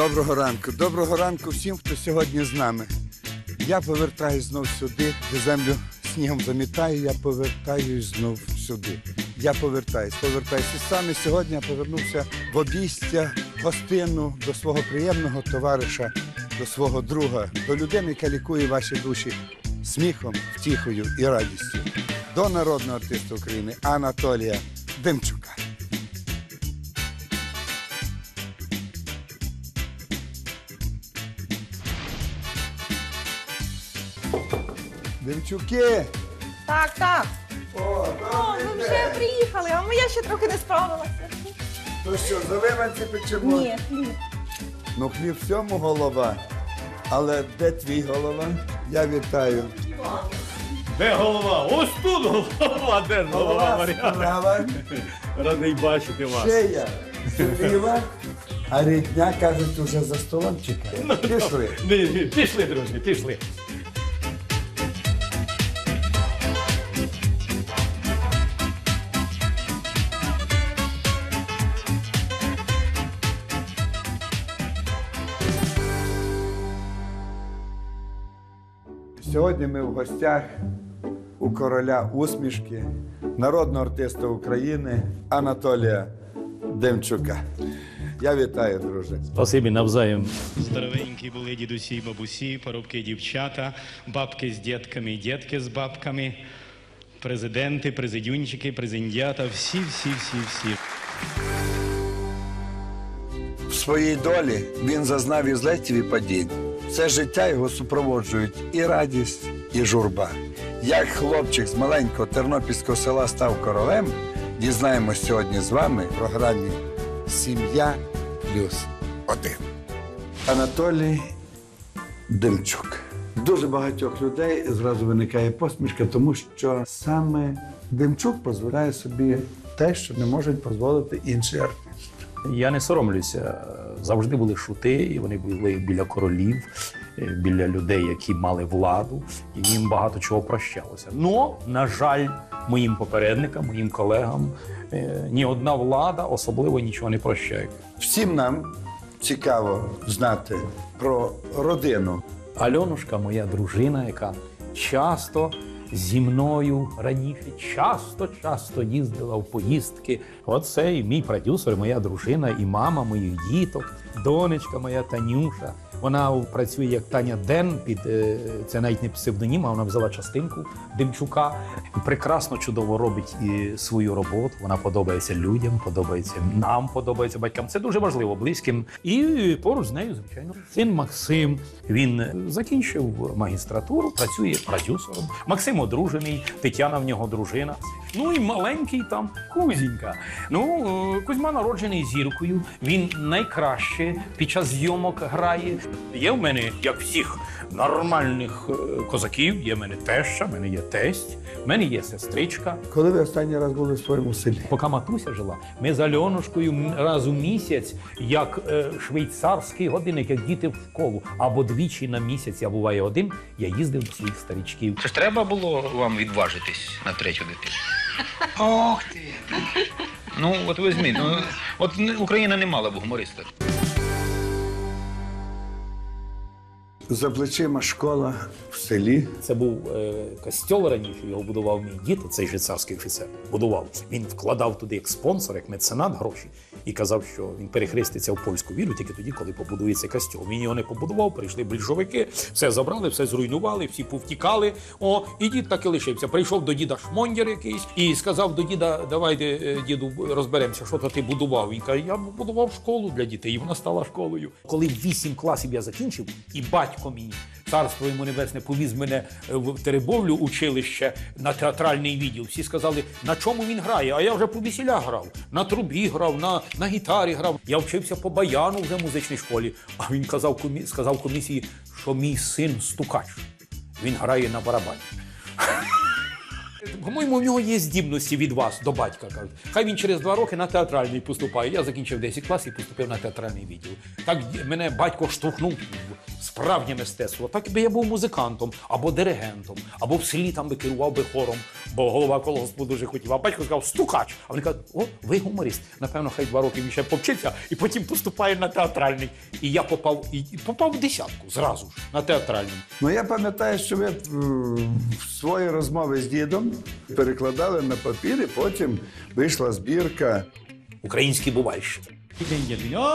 Доброго ранку. Доброго ранку всім, хто сьогодні з нами. Я повертаюсь знов сюди, де землю снігом замітаю, я повертаюсь знов сюди. Я повертаюсь, повертаюсь. І саме сьогодні я повернувся в обійстя, гостину до свого приємного товариша, до свого друга, до людини, яка лікує ваші душі сміхом, втіхою і радістю. До народного артиста України Анатолія Демчука. Демчуки! Так, так. О, О, ви вже приїхали, а я ще трохи не справилася. То що, завиванці печемо? Ні, хліб. Ну, хліб всьому голова. Але де твій голова? Я вітаю. Де голова? Ось тут голова. Де ж голова Мар'яна? справа, Радий бачити вас. шея зліва, а рідня, кажуть, уже за столом чекає. Пішли. Ні, ні, пішли, друзі, пішли. Сьогодні ми в гостях у короля усмішки, народного артиста України Анатолія Демчука. Я вітаю, друже. Спасибі навзаєм. Здоровенькі були дідусі і бабусі, парубки, дівчата, бабки з дітками, дітки з бабками, президенти, президюнчики, президентята, всі, всі, всі, всі. В своїй долі він зазнав і злетів і падінь. Все життя його супроводжують і радість, і журба. Як хлопчик з маленького тернопільського села став королем, дізнаємось сьогодні з вами в програмі Сім'я плюс один. Анатолій Демчук. Дуже багатьох людей зразу виникає посмішка, тому що саме Демчук дозволяє собі те, що не можуть дозволити інші артисти. Я не соромлюся. Завжди були шути, і вони були біля королів, е, біля людей, які мали владу, і їм багато чого прощалося. Ну, на жаль, моїм попередникам, моїм колегам, е, ні одна влада особливо нічого не прощає. Всім нам цікаво знати про родину. Альонушка, моя дружина, яка часто зі мною раніше часто, часто їздила в поїздки. Оце і мій продюсер, моя дружина, і мама моїх діток, донечка моя Танюша. Вона працює як Таня Ден під е, це навіть не псевдонім, а вона взяла частинку Демчука. Прекрасно, чудово робить і свою роботу. Вона подобається людям, подобається нам, подобається батькам. Це дуже важливо, близьким. І поруч з нею, звичайно, син Максим. Він е, закінчив магістратуру, працює продюсером. Максим одружений, Тетяна в нього дружина. Ну і маленький там Кузінька. Ну, е, Кузьма народжений зіркою. Він найкраще під час зйомок грає. Є в мене, як всіх нормальних е, козаків, є в мене теща, в мене є тесть, в мене є сестричка. Коли ви останній раз були в своєму селі? Поки матуся жила, ми з Альонушкою раз у місяць, як е, швейцарський годинник, як діти в школу, або двічі на місяць, я буває один, я їздив до своїх старічків. Це ж треба було вам відважитись на третю дитину. Ох ти. Ну, от візьміть, ну, от Україна не мала б гумориста. За плечима школа в селі. Це був е, костьол раніше, його будував мій дід, цей швейцарський офіцер. Будував. Він вкладав туди як спонсор, як меценат гроші і казав, що він перехреститься в польську віру тільки тоді, коли побудується костьол. Він його не побудував, прийшли більшовики, все забрали, все зруйнували, всі повтікали. О, і дід так і лишився. Прийшов до діда шмондір якийсь і сказав до діда: давайте, е, діду, розберемося, що то ти будував. Він каже, я будував школу для дітей, і вона стала школою. Коли вісім класів я закінчив, і батько мій. Царство йому небесне повіз мене е, в Теребовлю училище на театральний відділ. Всі сказали, на чому він грає. А я вже по весілях грав, на трубі грав, на, на гітарі грав. Я вчився по баяну вже в музичній школі. А він казав, комі... сказав комісії, що мій син стукач. Він грає на барабані. По-моєму, в нього є здібності від вас до батька. кажуть. Хай він через два роки на театральний поступає. Я закінчив 10 класів і поступив на театральний відділ. Так мене батько штовхнув справжнє мистецтво, так би я був музикантом або диригентом, або в селі там би керував би хором, бо голова колгоспу дуже хотів. А батько сказав стукач. А вони кажуть, о, ви гуморіст. Напевно, хай два роки він ще повчиться і потім поступає на театральний. І я попав і, і попав в десятку зразу ж на театральний. Ну я пам'ятаю, що ви е, свої розмови з дідом перекладали на папір, і потім вийшла збірка. Український бувальщик. День дід. О,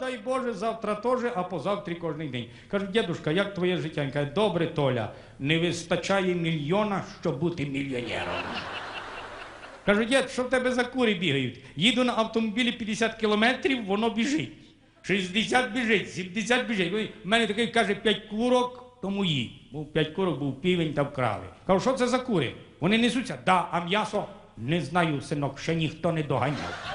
дай Боже, завтра теж, а позавтрі кожен день. Кажу, дідушка, як твоє життя? Він каже, добре, Толя, не вистачає мільйона, щоб бути мільйонером. Кажу, дід, що в тебе за кури бігають? Їду на автомобілі 50 кілометрів, воно біжить. 60 біжить, 70 біжить. У мене такий каже, 5 курок, то мої. Був 5 курок, був півень та вкрали. Кажу, що це за кури? Вони несуться. Да, а м'ясо не знаю, синок, ще ніхто не доганяв.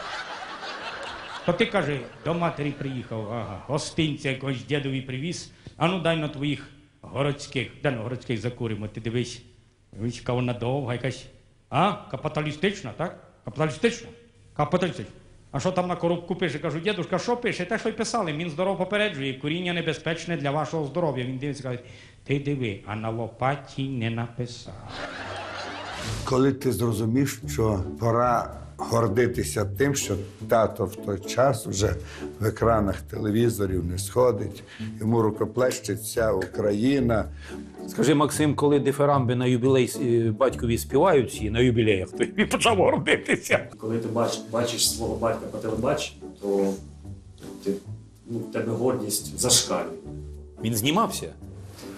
То ти каже, до матері приїхав, ага, гостинця якогось дідові привіз. А ну дай на твоїх городських, де на городських закуримо, ти дивись. Яка вона довга, якась. А? Капіталістична, так? Капіталістична? Капіталістична. А що там на коробку пише? Кажу, дідушка, що пише? Те, що й писали. Він здоров попереджує. Куріння небезпечне для вашого здоров'я. Він дивиться, каже, ти диви, а на лопаті не написав. Коли ти зрозумів, що пора гордитися тим, що тато в той час вже в екранах телевізорів не сходить, йому рукоплещить вся Україна. Скажи, Максим, коли дифирамби на юбілей е, батькові співають всі на юбілеях, то він почав гордитися. Коли ти бач, бачиш свого батька по телебаченню, то ти, ну, в тебе гордість зашкалює. Він знімався.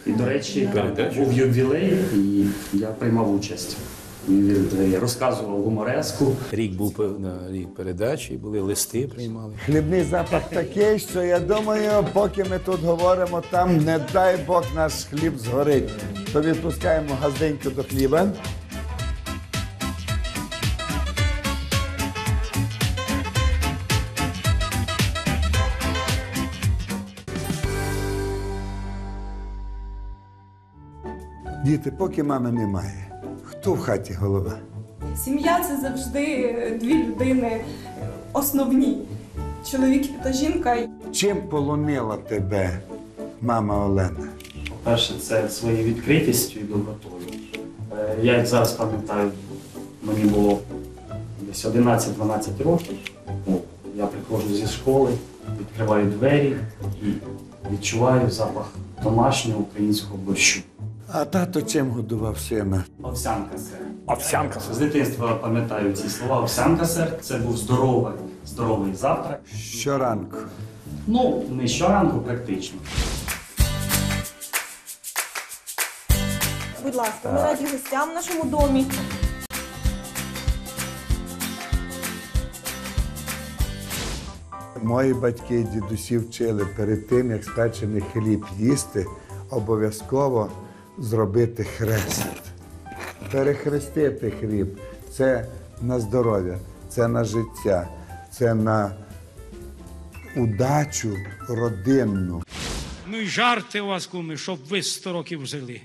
І, до речі, був ювілей, і я приймав участь. Він розказував гумореску. Рік був пе- на рік передачі, були листи приймали. Хлібний запах такий, що я думаю, поки ми тут говоримо, там не дай Бог наш хліб згорить. То відпускаємо газденьку до хліба. Діти, поки мами немає. Хто в хаті голова? Сім'я це завжди дві людини основні. Чоловік та жінка. Чим полонила тебе мама Олена? По-перше, це своєю відкритістю і добротою. Е, Я як зараз пам'ятаю, мені було десь 11-12 років. Я приходжу зі школи, відкриваю двері і відчуваю запах домашнього українського борщу. А тато чим годував сина? Овсянка сир. Овсянка З дитинства пам'ятаю ці слова. Овсянка сир це був здоровий, здоровий завтрак. Щоранку. Ну, не щоранку практично. Будь ласка, ми раді гостям в нашому домі. Мої батьки і дідусі вчили перед тим, як спечений хліб їсти, обов'язково зробити хрест. Перехрестити хліб це на здоров'я, це на життя, це на удачу родинну. Ну і жарти у вас, куми, щоб ви 100 років жили.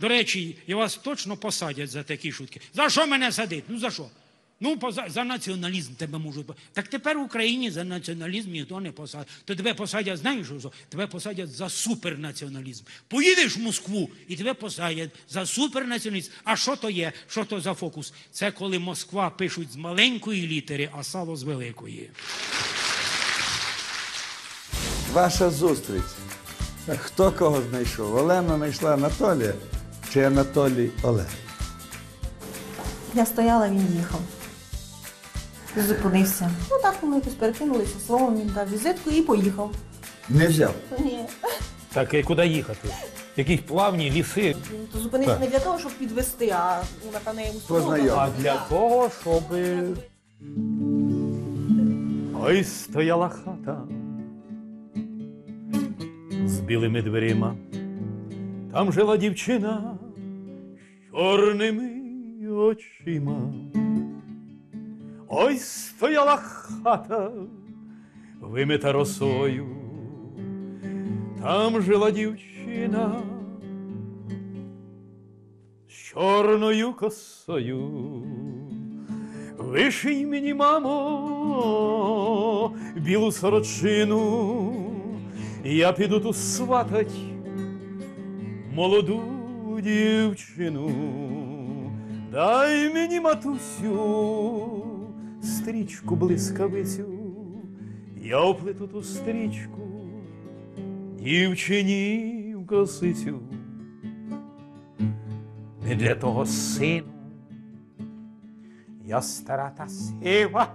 До речі, і вас точно посадять за такі шутки. За що мене садить? Ну за що? Ну, поза- за націоналізм тебе можуть. Так тепер в Україні за націоналізм ніхто не посадить. То тебе посадять, знаєш, що? тебе посадять за супернаціоналізм. Поїдеш в Москву і тебе посадять за супернаціоналізм. А що то є? Що то за фокус? Це коли Москва пишуть з маленької літери, а сало з великої. Ваша зустріч. Хто кого знайшов? Олена знайшла Анатолія чи Анатолій Олег? Я стояла, він їхав. Зупинився. Ну так ми якось перекинулися словом, він дав візитку і поїхав. Не взяв. Ні. Так, і куди їхати? Якісь плавні ліси. Він то зупинився не для того, щоб підвести, а ну, напевно, йому Познайомив. А для того, щоб. Ой, стояла хата з білими дверима. Там жила дівчина з чорними очима. Ой, стояла хата, вимита росою. Там жила дівчина з чорною косою. Виший мені, мамо, білу сорочину я піду ту сватать молоду дівчину. Дай мені матусю стрічку блискавицю, я оплету ту стрічку дівчині в косицю. Не для того сину. Я стара та сива,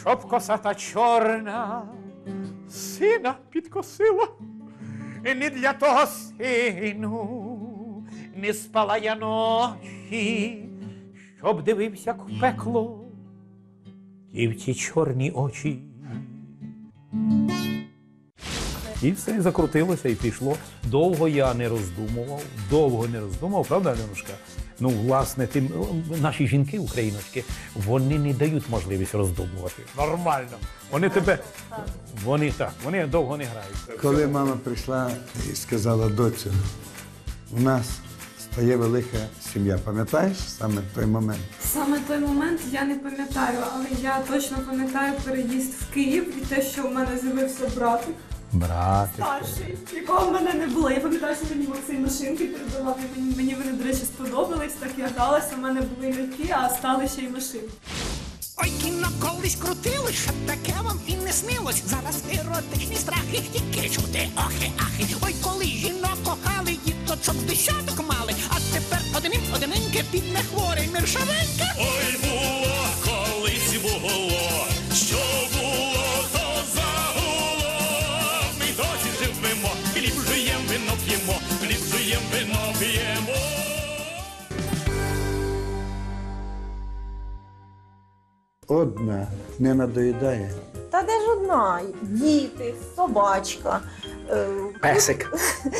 щоб коса та чорна сина підкосила. І не для того сину не спала я ночі, щоб дивився в пекло і в ті чорні очі. І все і закрутилося, і пішло. Довго я не роздумував, довго не роздумував, правда, Ленушка? Ну, власне, тим наші жінки, україночки, вони не дають можливість роздумувати. Нормально. Вони тебе. Вони так, вони довго не грають. Коли мама прийшла і сказала доцю, у нас стає велика сім'я. Пам'ятаєш саме той момент? Саме той момент я не пам'ятаю, але я точно пам'ятаю переїзд в Київ і те, що в мене з'явився братик Братик. старший, якого в мене не було. Я пам'ятаю, що мені Максим машинки передавав, і мені, мені вони, до речі, сподобались, так я гралася, у мене були ляльки, а стали ще й машинки. Ой, кіно колись крутили, щоб таке вам і не снилось. Зараз еротичні страхи тільки чути охи, ахи. Ой, коли жінок кохали, діточок десяток мали, а тепер одним одиненьке підне хворий міршавеньке. Ой, було, колись було, що було, то загуло. Ми досі живемо, хліб жуєм, вино п'ємо, хліб жуєм, вино п'ємо. Одна не надоїдає. Та де ж одна? Діти, собачка. Е, Песик.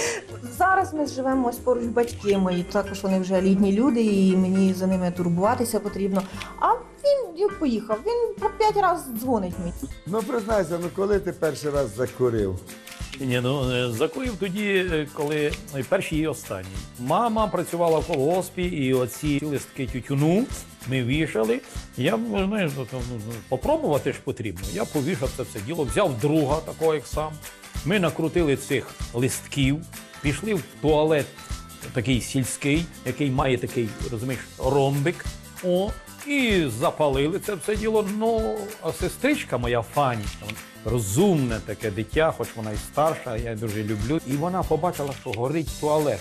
Зараз ми живемо ось поруч батьки мої, також вони вже літні люди, і мені за ними турбуватися потрібно. А він як поїхав, він по п'ять разів дзвонить мені. Ну признайся, ну коли ти перший раз закурив? Ні, ну е, закурив тоді, е, коли перший і останній. Мама працювала в колгоспі, і оці листки тютюну ми вішали. Я знаєш, ну, ну, попробувати ж потрібно. Я повішав це все діло, взяв друга, такого як сам. Ми накрутили цих листків, пішли в туалет такий сільський, який має такий, розумієш, ромбик. О, і запалили це все діло. Ну, а сестричка моя Фанічка, розумне таке дитя, хоч вона і старша, я дуже люблю. І вона побачила, що горить туалет.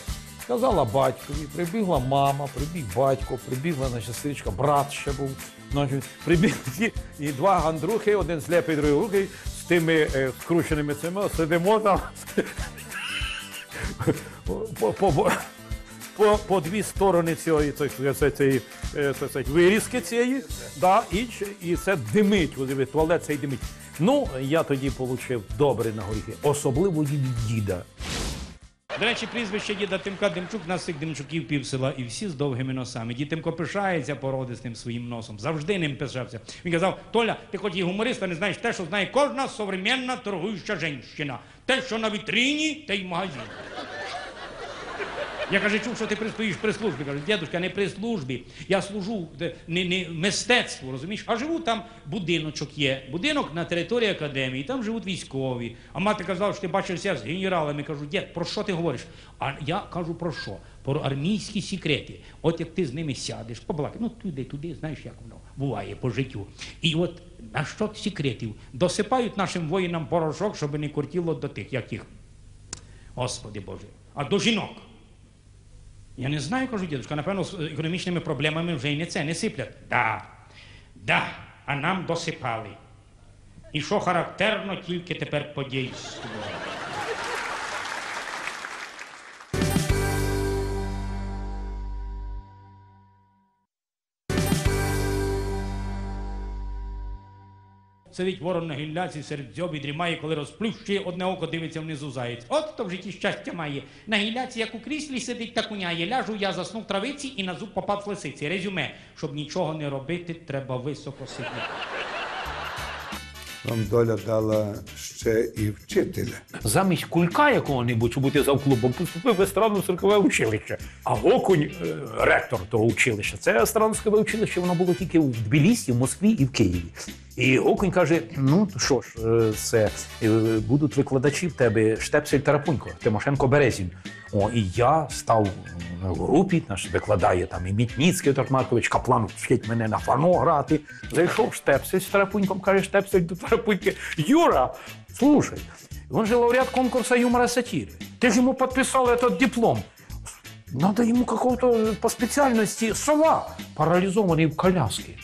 Сказала батькові, прибігла мама, прибіг батько, прибігла наша сестричка, брат ще був. Прибігли ті, і два гандрухи, один сліпий, другий глухий, з тими е, скрученими цими, сидимо там. по, по, по, по, дві сторони цієї цієї, цієї, цієї, е, сказати, вирізки цієї, да, і, і це димить, от туалет цей димить. Ну, я тоді отримав добре на горіхи, особливо від діда. До речі, прізвище діда Тимка Демчук, нас всіх Демчуків пів села, і всі з довгими носами. Дід Тимко пишається породистим своїм носом, завжди ним пишався. Він казав: Толя, ти хоч і гуморист, а не знаєш те, що знає кожна современна торгуюча жінщина. Те, що на вітрині, те й в магазині. Я каже, чув, що ти пристоїш при службі. Кажу, дідуська, не при службі. Я служу не, не мистецтву, розумієш? А живу там будиночок є. Будинок на території академії, там живуть військові. А мати казала, що ти бачився з генералами. Кажу, дід, про що ти говориш? А я кажу про що? Про армійські секрети. От як ти з ними сядеш, побалакай, ну туди, туди, знаєш, як воно буває по життю. І от на що секретів? Досипають нашим воїнам порошок, щоб не кортіло до тих, як їх. Господи Боже. А до жінок. Я не знаю, кажу, дідусь, напевно, з економічними проблемами вже й не це не сиплять. Да, да, а нам досипали. І що характерно, тільки тепер подействувало. Сидить ворон на гілляці серед дзьобі дрімає, коли розплющує одне око, дивиться внизу заєць. От то в житті щастя має. На гілляці, як у кріслі, сидить та куняє. Ляжу я заснув травиці і на зуб попав з лисиці. Резюме, щоб нічого не робити, треба високо сидіти. Вам доля дала ще і вчителя. Замість кулька якого-небудь, бути завклубом, поступив в естрадно циркове училище. А окунь, е, ректор того училища, це естрадно циркове училище, воно було тільки в Тбілісі, в Москві і в Києві. І Окунь каже: ну що ж, е, це е, будуть викладачі в тебе Штепсель Тарапунько, Тимошенко Березін. О, і я став в групі, наш викладає там і Мітніцький Отар Маркович, Каплан вчить мене на фано грати. Зайшов Штепсель з Тарапуньком, каже Штепсель до Тарапуньки: Юра, слушай, він же лауреат конкурсу юмора сатири. Ти ж йому підписав этот диплом. Надо ему какого-то по спеціальності сова, паралізований в коляски.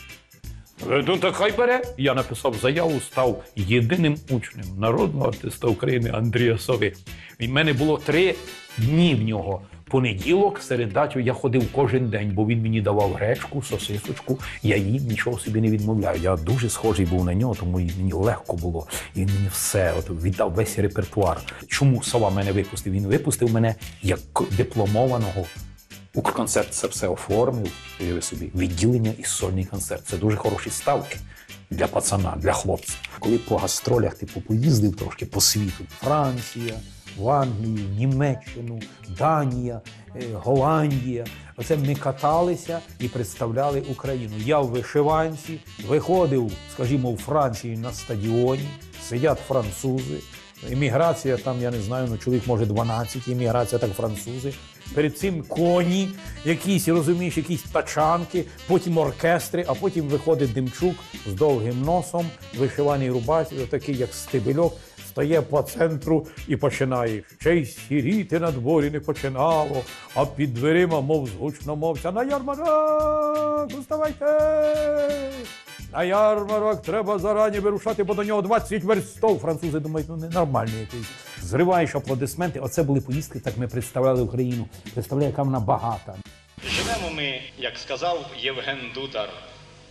Е, Ну так хай бере. Я написав заяву, став єдиним учнем народного артиста України Андрія Сови. І в мене було три дні в нього. Понеділок, середа, я ходив кожен день, бо він мені давав гречку, сосисочку. Я їм нічого собі не відмовляю. Я дуже схожий був на нього, тому мені легко було. І він мені все от, віддав весь репертуар. Чому сова мене випустив? Він випустив мене як дипломованого Укрконцерт це все оформив, уяви собі, відділення і сольний концерт. Це дуже хороші ставки для пацана, для хлопця. Коли по гастролях типу поїздив трошки по світу, Франція, в Англію, Німеччину, Данія, е, Голландія. Оце ми каталися і представляли Україну. Я в вишиванці виходив, скажімо, у Франції на стадіоні, сидять французи. Імміграція там, я не знаю, ну чоловік може 12, імміграція так французи. Перед цим коні, якісь, розумієш, якісь тачанки, потім оркестри, а потім виходить Демчук з довгим носом, вишиваний рубасі, такий, як стебельок, стає по центру і починає. Ще й сіріти на дворі не починало, а під дверима, мов згучно мовця, на ярмарок, уставайте! На ярмарок треба зарані вирушати, бо до нього 20 верстов. Французи думають, ну ненормальний якийсь. Зриваєш аплодисменти. Оце були поїздки, так ми представляли Україну. Представляє, яка вона багата. Живемо ми, як сказав Євген Дудар,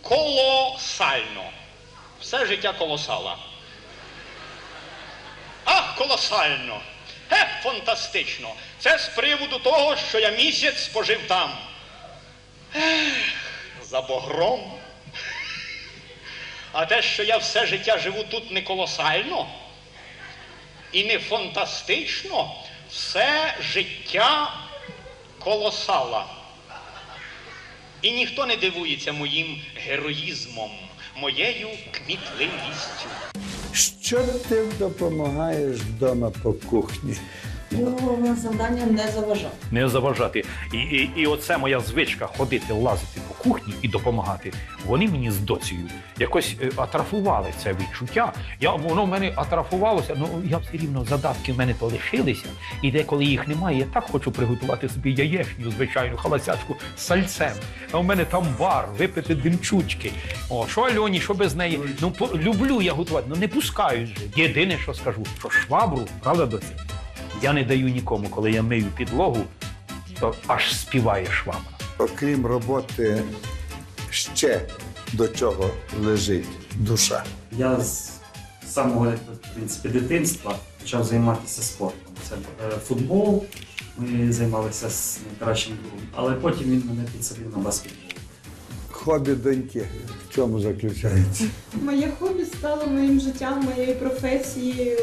колосально. Все життя колосала. Ах, колосально! Е, фантастично! Це з приводу того, що я місяць спожив там. Ех, за Богром. А те, що я все життя живу тут не колосально і не фантастично, все життя колосала. І ніхто не дивується моїм героїзмом, моєю кмітливістю. Що ти допомагаєш вдома по кухні? Його головне завдання не заважати. Не заважати. І, і, і оце моя звичка ходити, лазити кухні і допомагати. Вони мені з доцією якось е, атрафували це відчуття. Я, воно в мене атрафувалося, ну я все рівно задатки в мене то. І деколи їх немає, я так хочу приготувати собі яєчню, звичайну халасячку з сальцем. А у мене там бар, випити димчучки. О, що Альоні, що без неї? Ну по, люблю я готувати, ну не пускають же. Єдине, що скажу, що швабру, правда, доці? Я не даю нікому, коли я мию підлогу, то аж співає швабра. Окрім роботи, ще до чого лежить душа. Я з самого в принципі, дитинства почав займатися спортом. Це е, футбол. Ми займалися з найкращим другом, але потім він мене підсадив на баскетбол. Хобі доньки в чому заключається? Моє хобі стало моїм життям, моєю професією.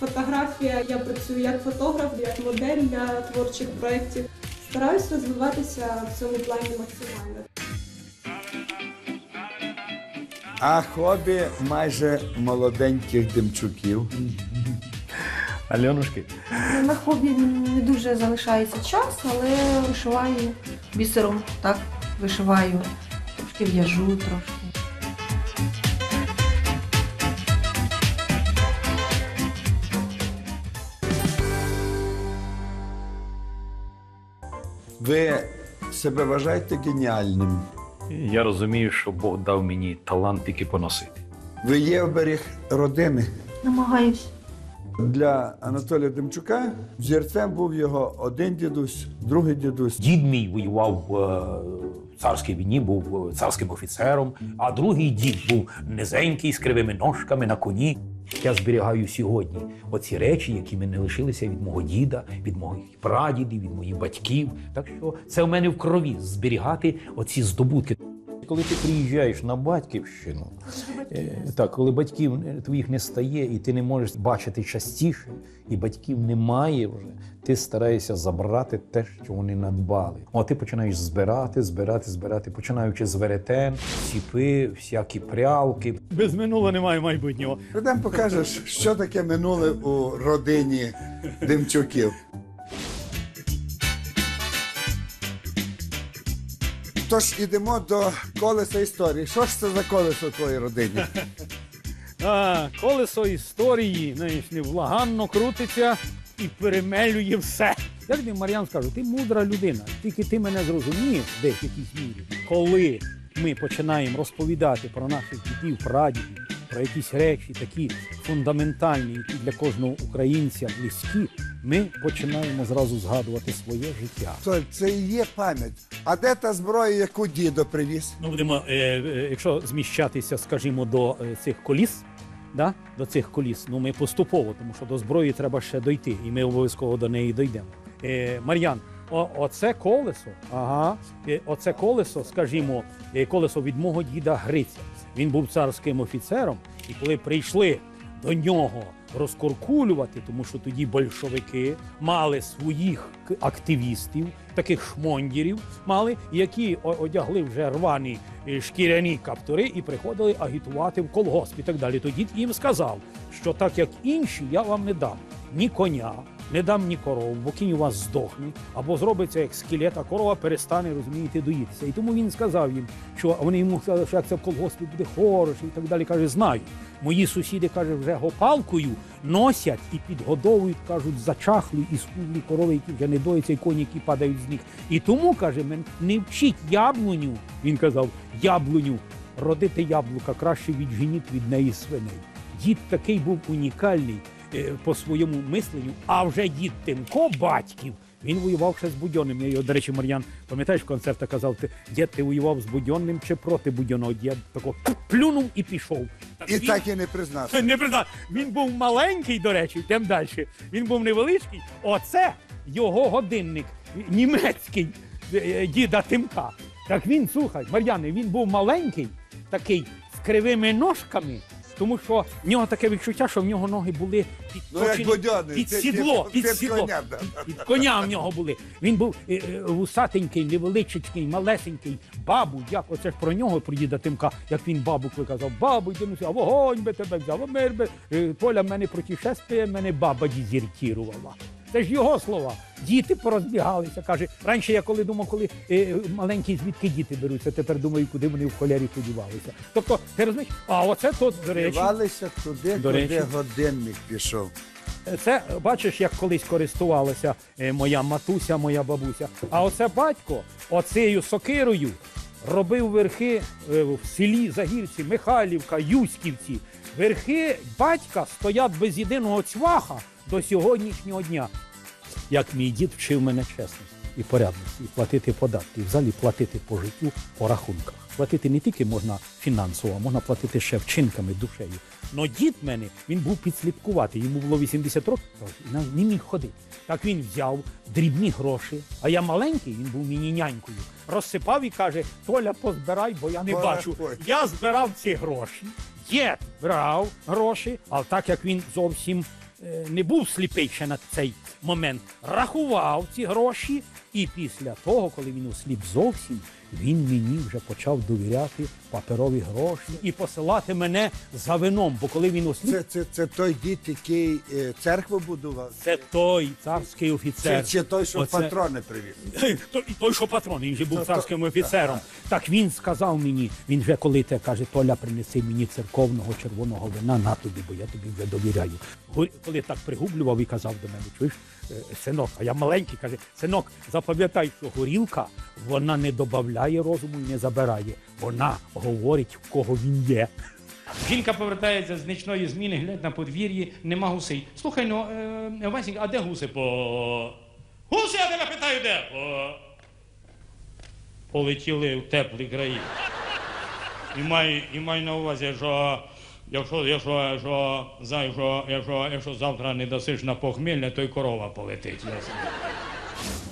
Фотографія. Я працюю як фотограф, як модель для творчих проєктів. Стараюсь розвиватися в цьому плані максимально. А хобі майже молоденьких димчуків. Альонушки. На хобі не дуже залишається час, але вишиваю бісером, так, вишиваю, трошки в'яжу, трошки. Ви себе вважаєте геніальним? Я розумію, що Бог дав мені талант тільки поносити. Ви є оберіг родини. Намагаюсь. Для Анатолія Демчука зірцем був його один дідусь, другий дідусь. Дід мій воював в е, царській війні, був е, царським офіцером, а другий дід був низенький з кривими ножками на коні. Я зберігаю сьогодні оці речі, які мені лишилися від мого діда, від моїх прадідів, від моїх батьків. Так що це в мене в крові зберігати оці здобутки. Коли ти приїжджаєш на батьківщину, е, так, коли батьків е, твоїх не стає, і ти не можеш бачити частіше, і батьків немає вже, ти стараєшся забрати те, що вони надбали. О, ти починаєш збирати, збирати, збирати, починаючи з веретен, сіпи, всякі прялки. Без минулого немає майбутнього. Прийдемо покажеш, що таке минуле у родині Демчуків. Тож ідемо до колеса історії. Що ж це за колесо в твоїй родині? А, колесо історії, знаєш, невлаганно крутиться і перемелює все. Я тобі, Мар'ян, скажу, ти мудра людина. Тільки ти мене зрозумієш десь в якійсь мірі. Коли ми починаємо розповідати про наших дітів, прадідів, про якісь речі, такі фундаментальні, які для кожного українця близькі, ми починаємо зразу згадувати своє життя. Це і є пам'ять. А де та зброя, яку дідо привіз? Ми будемо, е, е, якщо зміщатися, скажімо, до е, цих коліс, да? до цих коліс, ну ми поступово, тому що до зброї треба ще дойти, і ми обов'язково до неї дійдемо. Е, Мар'ян, о, оце колесо, ага, е, оце колесо, скажімо, е, колесо від мого діда Гриця. Він був царським офіцером, і коли прийшли до нього розкуркулювати, тому що тоді большевики мали своїх активістів, таких шмондірів мали, які одягли вже рвані е, шкіряні каптури і приходили агітувати в колгосп і так далі. Тоді їм сказав, що так як інші, я вам не дам ні коня. Не дам ні коров, бо кінь у вас здохне, або зробиться як скелет, а корова перестане розумієте доїтися. І тому він сказав їм, що вони йому сказали, що як це в колгоспі буде хороше і так далі. Каже, знаю. Мої сусіди каже, вже гопалкою носять і підгодовують, кажуть, зачахлі і скублі корови, які вже не доїться, і коні, які падають з них. І тому каже, «мен- не вчіть яблуню. Він казав, яблуню, родити яблука краще від жініт від неї свиней. Дід такий був унікальний по своєму мисленню, а вже дід Тимко батьків. Він воював ще з Будьонним. Я його, до речі, Мар'ян, пам'ятаєш, в концертах казав, ти дід, ти воював з Будьонним чи проти Будьонного? Дід тако плюнув і пішов. І він- так і не признався. не признав. Він був маленький, до речі, йдемо далі. Він був невеличкий. Оце його годинник німецький е, е, діда Тимка. Так він, слухай, Мар'яне, він був маленький, такий з кривими ножками. Тому що в нього таке відчуття, що в нього ноги були Ну, як підточені Будьонний, під сідло, під- під під сідло. коня, да. Під- Під коня в нього були. Він був е, е, вусатенький, невеличкий, малесенький, бабу, як оце ж про нього, про діда Тимка, як він бабу виказав, бабу, йдемося, ну, а вогонь би тебе взяв, а мир би, Поля Толя мене протішествує, мене баба дезертірувала. Це ж його слова. Діти порозбігалися. Каже, раніше я коли думав, коли е, маленькі звідки діти беруться, тепер думаю, куди вони в холярі подівалися. Тобто, ти розумієш, а оце то, до речі. Дівалися туди, До куди речі. годинник пішов. Це бачиш, як колись користувалася е, моя матуся, моя бабуся. А оце батько оцею сокирою робив верхи е, в селі Загірці, Михайлівка, Юськівці. Верхи батька стоять без єдиного цваха до сьогоднішнього дня. Як мій дід вчив мене чесності і порядності, і платити податки, і взагалі платити по життю по рахунках. Платити не тільки можна фінансово, а можна платити ще вчинками, душею. Но дід мене він був підслідкуватий, йому було 80 років, і не міг ходити. Так він взяв дрібні гроші, а я маленький, він був мені нянькою. Розсипав і каже: Толя, позбирай, бо я не бачу. Я збирав ці гроші. Дід брав гроші, а так як він зовсім не був сліпий ще на цей момент, рахував ці гроші, і після того, коли він осліп зовсім, він мені вже почав довіряти паперові гроші і посилати мене за вином. Бо коли він осліп, Це, це, це той дід, який е, церкву будував. це той царський офіцер. Чи той, що Оце- патрони привіз. той, і той, що патрон, він же був Це царським то- офіцером. Так він сказав мені, він вже коли те каже, Толя, принеси мені церковного червоного вина на тобі, бо я тобі вже довіряю. Гу- Коли так пригублював і казав до мене, чуєш, е, синок, а я маленький, каже, синок, запам'ятай, що горілка вона не додає розуму і не забирає. Вона говорить, в кого він є. Жінка повертається з нічної зміни, глядь на подвір'ї, нема гусей. Слухай, ну, е, Васінька, а де гуси по. Гуси, я тебе питаю, де? По... Полетіли в теплі краї. І май, і май на увазі, що якщо, якщо, якщо, якщо, якщо, якщо завтра не дасиш на похмілля, то й корова полетить.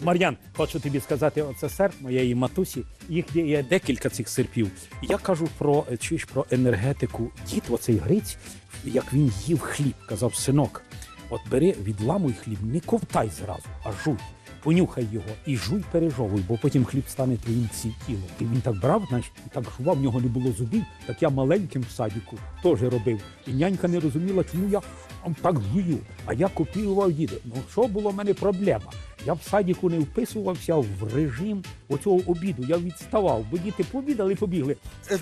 Мар'ян, хочу тобі сказати, оце серп моєї матусі. Їх є, є декілька цих серпів. Я кажу про е, чуєш про енергетику. Дід, оцей Гриць, як він їв хліб, казав синок. От бери, відламуй хліб, не ковтай зразу, а жуй. Понюхай його і жуй пережовуй, бо потім хліб стане твоїм ці тілом. І він так брав, значить, і так жував, в нього не було зубів. Так я маленьким в садіку теж робив. І нянька не розуміла, чому я так жую. А я копіював діда. Ну що було в мене проблема? Я в садіку не вписувався в режим оцього обіду. Я відставав, бо діти пообідали і побігли.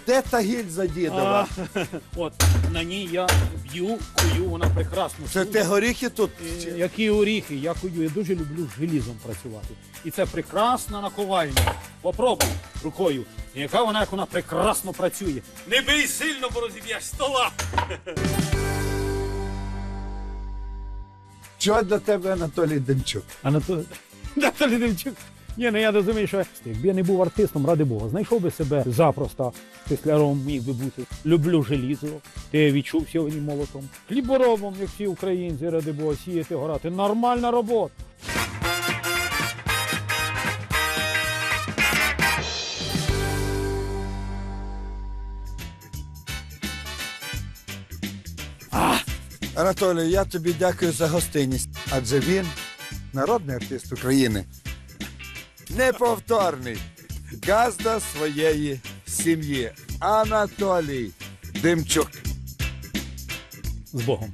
Де та гільза дідова? От на ній я б'ю, кую, вона прекрасно. Це ти горіхи тут? Е, Які оріхи, я кую, я дуже люблю з желізом працювати. І це прекрасна наковальня. Попробуй рукою. Яка вона, як вона прекрасно працює. Не бий сильно, бо розіб'єш стола. Що для тебе Анатолій Демчук? Анатолій Анатолій Демчук. Ні, ну я розумію, що якби я не був артистом, ради Бога, знайшов би себе запросто. Тесляром міг би бути. Люблю желізо. Ти відчув сьогодні молотом. Хліборобом, як всі українці, ради Бога, сіяти, горати. Нормальна робота. Анатолій, я тобі дякую за гостинність, адже він народний артист України. Неповторний. Газда своєї сім'ї. Анатолій Демчук. З Богом.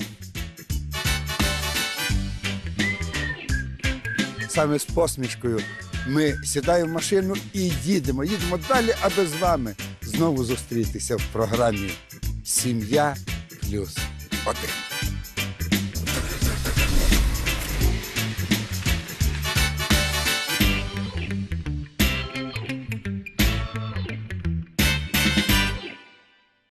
Саме з посмішкою ми сідаємо в машину і їдемо. Їдемо далі, аби з вами знову зустрітися в програмі Сім'я плюс один.